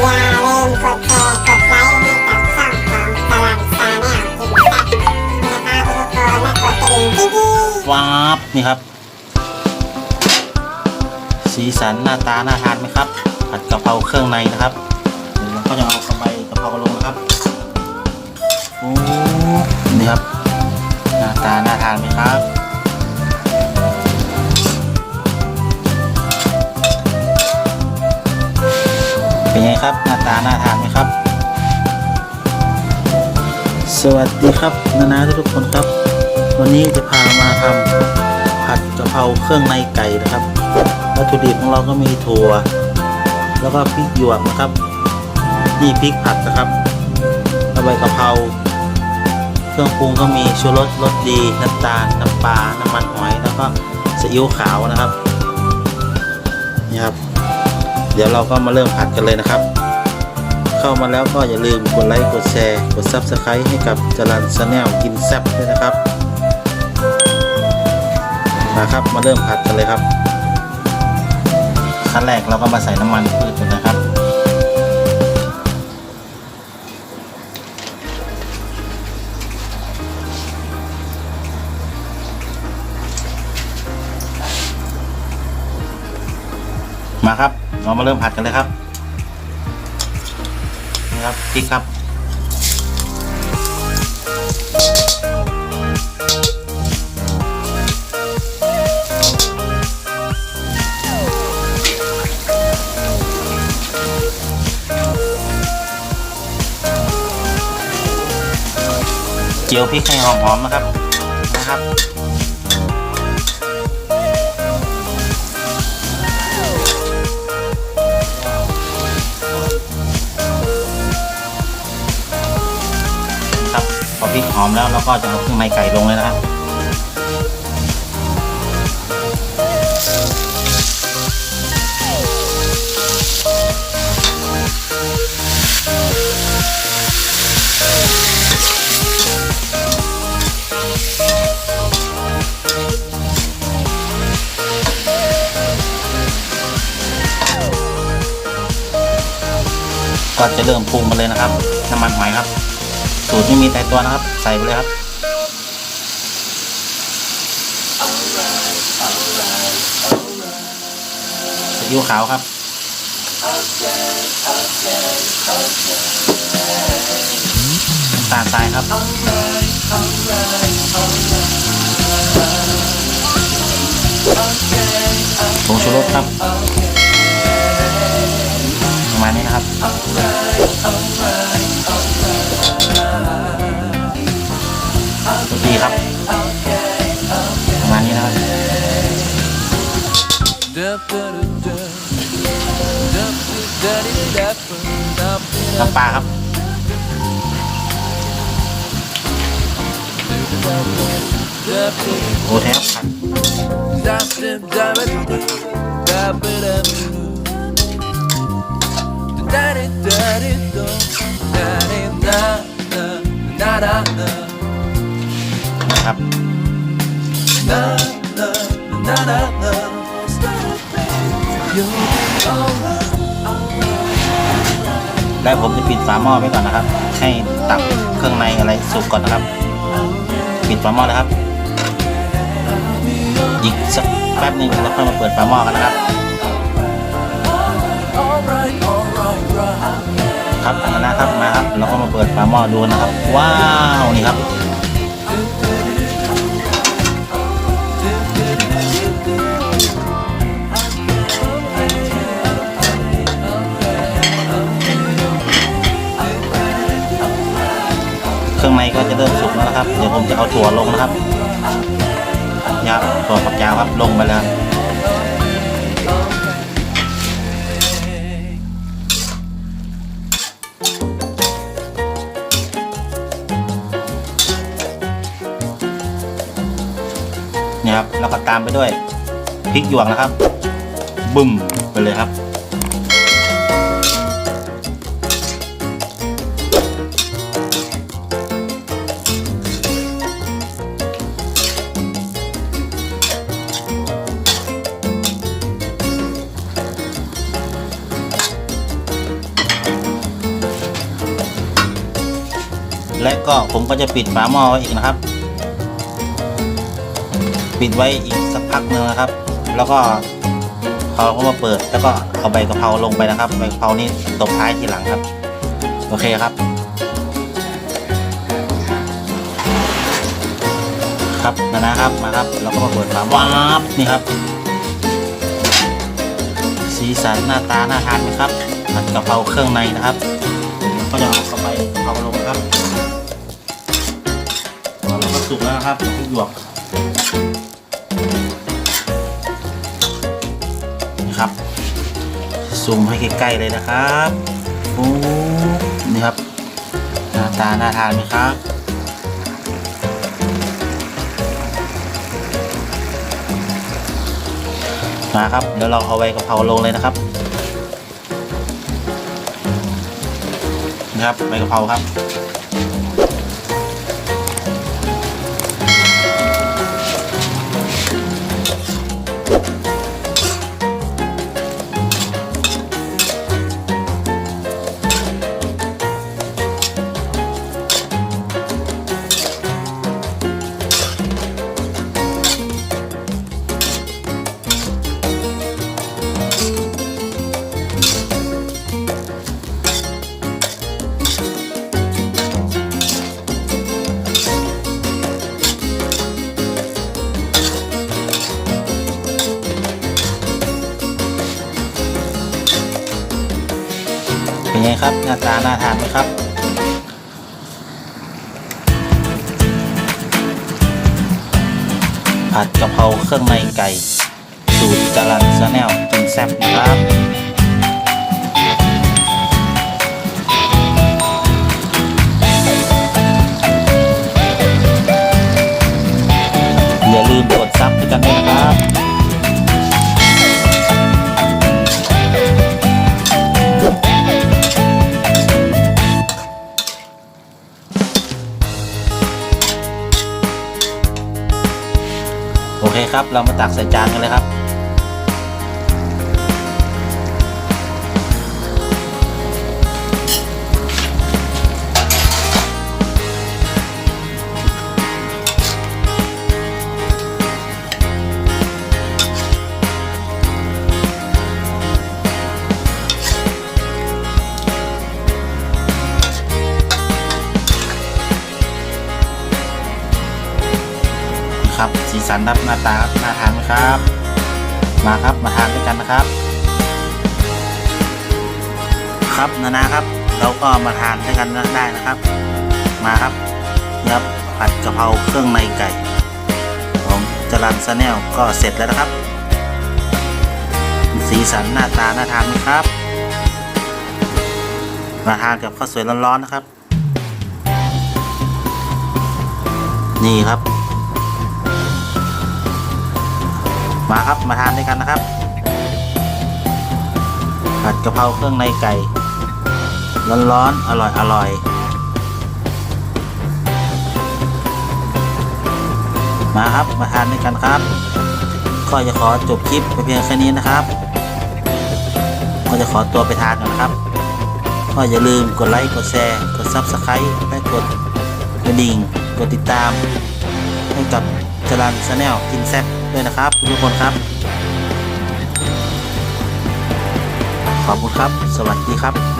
อย่าลืมกดแชร์กดไลค์ให้กับช่องของตลาดชาแนลกินแซ่บนะคะทุกคนและกดกระดิ่งกิ๊งๆว้าบนี่ครับ สีสันหน้าตาน่าทานไหมครับ ผัดกะเพราเครื่องในนะครับเดี๋ยวเราก็จะเอากระใบกะเพราลงนะครับโอ้นี่ครับ หน้าตาน่าทานไหมครับ ครับหน้าตาน่าทานไหมครับ สวัสดีครับนานาทุกคนครับ วันนี้จะพามาทำผัดกะเพราเครื่องในไก่นะครับวัตถุดิบของเราก็มีถั่ว แล้วก็พริกหยวกนะครับนี่พริกผัดนะครับแล้วใบกะเพราเครื่องปรุงก็มีชูรสรสดีน้ำตาลน้ำปลาน้ำมันหอยแล้วก็ซีอิ๊วขาวนะครับนี่ครับ เดี๋ยวเราก็มาเริ่มผัดกันเลยนะครับ เข้ามาแล้วก็อย่าลืมกดไลค์กดแชร์กด Subscribe ให้กับจรันชาแนลกินแซ่บด้วยนะครับมาครับมาเริ่มผัดกันเลยครับขั้นแรกเราก็มาใส่น้ำมันพืชก่อนนะครับ มาครับ เรามาเริ่มผัดกันเลยครับนี่ครับพริกครับเจียวพริกให้หอมๆนะครับนะครับ พริกหอมแล้วเราก็จะเอาเครื่องในไก่ลงเลยนะครับก็จะเริ่มปรุงมาเลยนะครับ น้ำมันหอยครับ สูตรไม่มีแต่ตัวนะครับ ใส่ไปเลยครับซีอิ๊วขาวครับน้ำตาลทรายครับผงชูรสครับประมาณนี้นะครับ น้ำปลาครับโอแทบผัดนะครับ แล้วผมจะปิดฝาหม้อไว้ก่อนนะครับ ให้ตับเครื่องในอะไรสุกก่อนนะครับ ปิดฝาหม้อเลยครับอีกสักแป๊บหนึ่งแล้วค่อยมาเปิดฝาหม้อกันนะครับ ครับอันนั้นนะครับมาครับ เราก็มาเปิดฝาหม้อดูนะครับ ว้าวนี่ครับ เครื่องในก็จะเริ่มสุกแล้วนะครับ เดี๋ยวผมจะเอาถั่วลงนะครับยาถั่วฝักยาวครับลงไปแล้วนี่ครับแล้วก็ตามไปด้วยพริกหยวกนะครับ บึ้มไปเลยครับ ก็ผมก็จะปิดฝาหม้อไว้อีกนะครับ ปิดไว้อีกสักพักหนึงนะครับ แล้วก็เขาก็มาเปิดแล้วก็เอาใบกะเพราลงไปนะครับใบกะเพรานี่ตบท้ายทีหลังครับ โอเคครับ ครับนะนะครับมาครับแล้วก็มาเปิดฝาว้าบนี่ครับ สีสันหน้าตาน่าทานไหมครับผัดกะเพราเครื่องในนะครับก็จะเอาเข้าไปเพราลงครับ สุกแล้วนะครับพริกหยวกนี่ครับซูมให้ใกล้ๆเลยนะครับโอ้นี่ครับหน้าตาน่าทานไหมครับมาครับเดี๋ยวเราเอาใบกะเพราลงเลยนะครับนี่ครับใบกะเพราครับ ครับหน้าตาน่าทานไหมครับผัดกะเพราเครื่องในไก่สูตรจารันซาแนลเป็นแซ่บนะครับ อย่าลืมกดซับให้กันด้วยนะครับ เคครับ เรามาตักใส่จานกันเลยครับ ครับ สีสันครับหน้าตาครับน่าทานครับ มาครับมาทานด้วยกันนะครับ ครับนานาครับ เราก็มาทานด้วยกันได้นะครับ มาครับครับผัดกะเพราเครื่องในไก่ ของจรันซาแนลก็เสร็จแล้วนะครับ สีสันหน้าตาน่าทานครับมาทานกับข้าวสวยร้อนๆนะครับ นี่ครับ มาครับมาทานด้วยกันนะครับ ผัดกะเพราเครื่องในไก่ ร้อนๆอร่อยอร่อยมาครับมาทานด้วยกันครับ ก็จะขอจบคลิปไปเพียงแค่นี้นะครับ ก็จะขอตัวไปทานกันนะครับ ก็อย่าลืมกดไลค์กดแชร์กด Subscribe และกดกระดิ่งกดติดตามให้กับจรันชาแนลกินแซ่บ ด้วยนะครับทุกคนครับ ขอบคุณครับ สวัสดีครับ